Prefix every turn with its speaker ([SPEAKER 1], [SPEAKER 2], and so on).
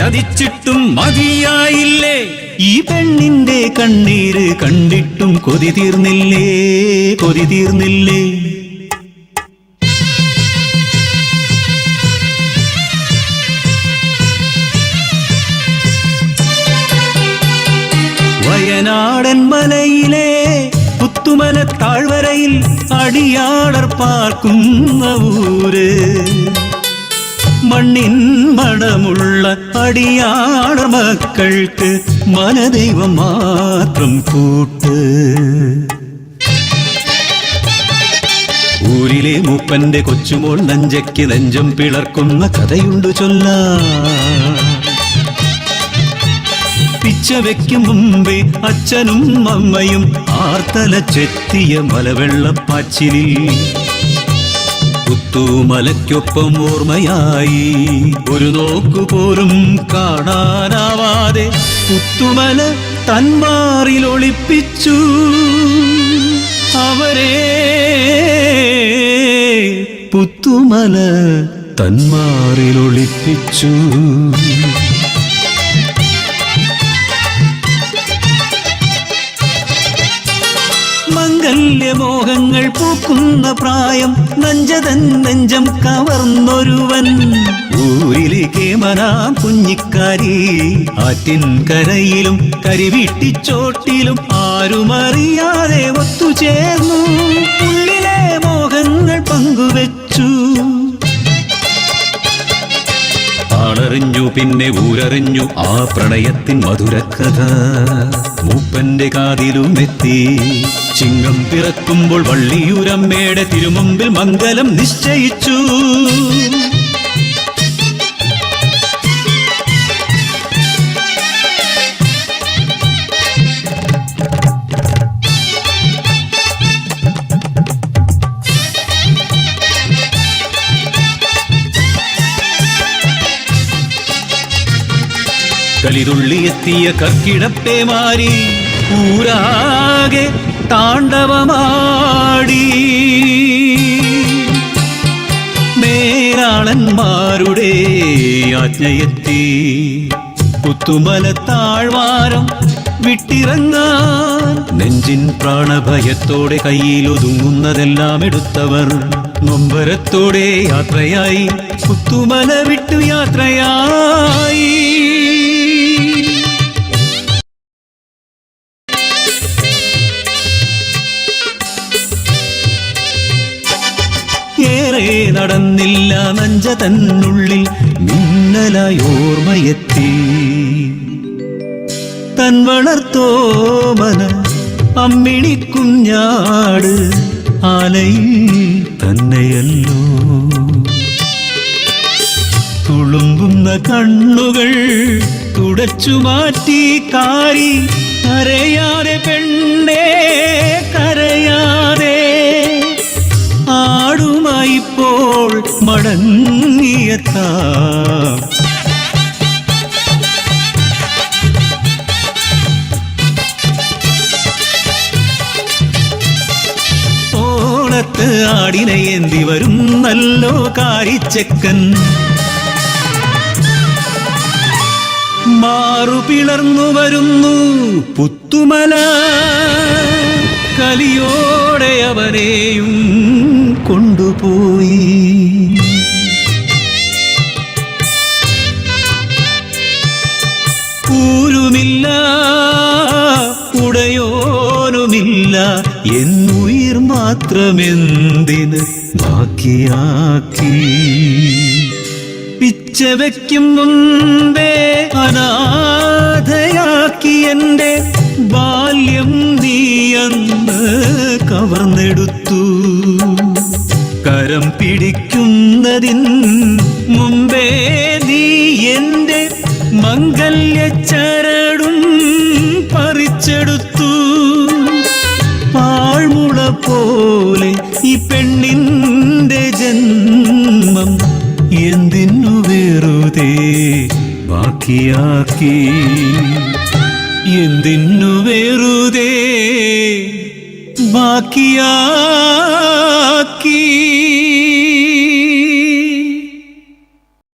[SPEAKER 1] ചതിച്ചിട്ടും മതിയായില്ലേ? ഈ പെണ്ണിന്റെ കണ്ണീര് കണ്ടിട്ടും കൊതി തീർന്നില്ലേ? കൊതി തീർന്നില്ലേ? വയനാടൻ മലയിലെ പുത്തുമല താഴ്വരയിൽ അടിയാടർ പാർക്കുന്ന ഊര്. മണ്ണിൻ മണമുള്ള അടിയാട മക്കൾക്ക് മനദൈവം മാത്രം കൂട്ട്. ഊരിലെ മൂപ്പന്റെ കൊച്ചുമോൾ നഞ്ചയ്ക്ക് നെഞ്ചം പിളർക്കുന്ന കഥയുണ്ട് പിച്ച വെക്കും മുമ്പേ അച്ഛനും അമ്മയും ആർത്തല ചെത്തിയ മലവെള്ളപ്പാച്ചിലിൽ. പുത്തുമലയ്ക്കൊപ്പം ഓർമ്മയായി. ഒരു നോക്കുപോലും കാണാനാവാതെ പുത്തുമല തന്മാറിൽ ഒളിപ്പിച്ചു. അവരെ പുത്തുമല തന്മാറിൽ ഒളിപ്പിച്ചു. മംഗല്യമോഹങ്ങൾ പൂക്കുന്ന പ്രായം നഞ്ചതൻ നെഞ്ചം കവർന്നൊരുവൻ. ഊരിലേക്ക് മനാ കുഞ്ഞിക്കാരി ആറ്റിൻ കരയിലും കരിവീട്ടിച്ചോട്ടിലും ആരുമറിയാതെ ഒത്തുചേർന്നു. ഉള്ളിലെ മോഹങ്ങൾ പങ്കുവെച്ചു. ആളറിഞ്ഞു പിന്നെ ഊരറിഞ്ഞു ആ പ്രണയത്തിൻ മധുരക്കഥ. മൂപ്പന്റെ കാതിലും എത്തി. ചിങ്ങം പിറക്കുമ്പോൾ വള്ളിയൂരമ്മയുടെ തിരുമുമ്പിൽ മംഗലം നിശ്ചയിച്ചു. കലിതുള്ളിയെത്തിയ കർക്കിടപ്പേ മാറി. ഊരാകെ താണ്ഡവമാടി. മേരാളന്മാരുടെ ആജ്ഞയെത്തി പുത്തുമല താഴ്വാരം വിട്ടിറങ്ങാൻ നെഞ്ചിൻ പ്രാണഭയത്തോടെ കയ്യിൽ ഒതുങ്ങുന്നതെല്ലാം എടുത്തവർ നൊമ്പരത്തോടെ യാത്രയായി പുത്തുമല വിട്ടു യാത്രയായി. ഏറെ നടന്നില്ല നഞ്ച തന്നുള്ളിൽ മിന്നലായി ഓർമ്മയെത്തി തൻ വളർത്തോമന അമ്മിണി കുഞ്ഞാട് ആലയിൽ തന്നെയല്ലോ. തുളുമ്പുന്ന കണ്ണുകൾ തുടച്ചു മാറ്റി കാരി കരയാതെ പെണ്ണേ കരയാതെ മടങ്ങിയെത്താം ഓണത്ത് ആടിനെ ഏന്തി വരും നല്ലോ കാരിച്ചക്കൻ. മാറു പിളർന്നു വരുന്നു പുത്തുമല. കലിയോടെ അവരെയും കൊണ്ടുപോയി. ൂരുമില്ല ഉടയോനുമില്ല എന്നുയിർ മാത്രമെന്തിന് ബാക്കിയാക്കി? പിച്ച വയ്ക്കും മുമ്പേ അനാഥയാക്കി എന്റെ ബാല്യം നീ അന്ന് കവർന്നെടുത്തു. കരം പിടിക്കുന്നതിൻ മംഗല്യ ചരടും പറിച്ചെടുത്തു. പാഴ്മുള പോലെ ഈ പെണ്ണിന്റെ ജന്മം എന്തിനു വെറുതെ ബാക്കിയാക്കി? എന്തിനു വെറുതെ ബാക്കിയാക്കി?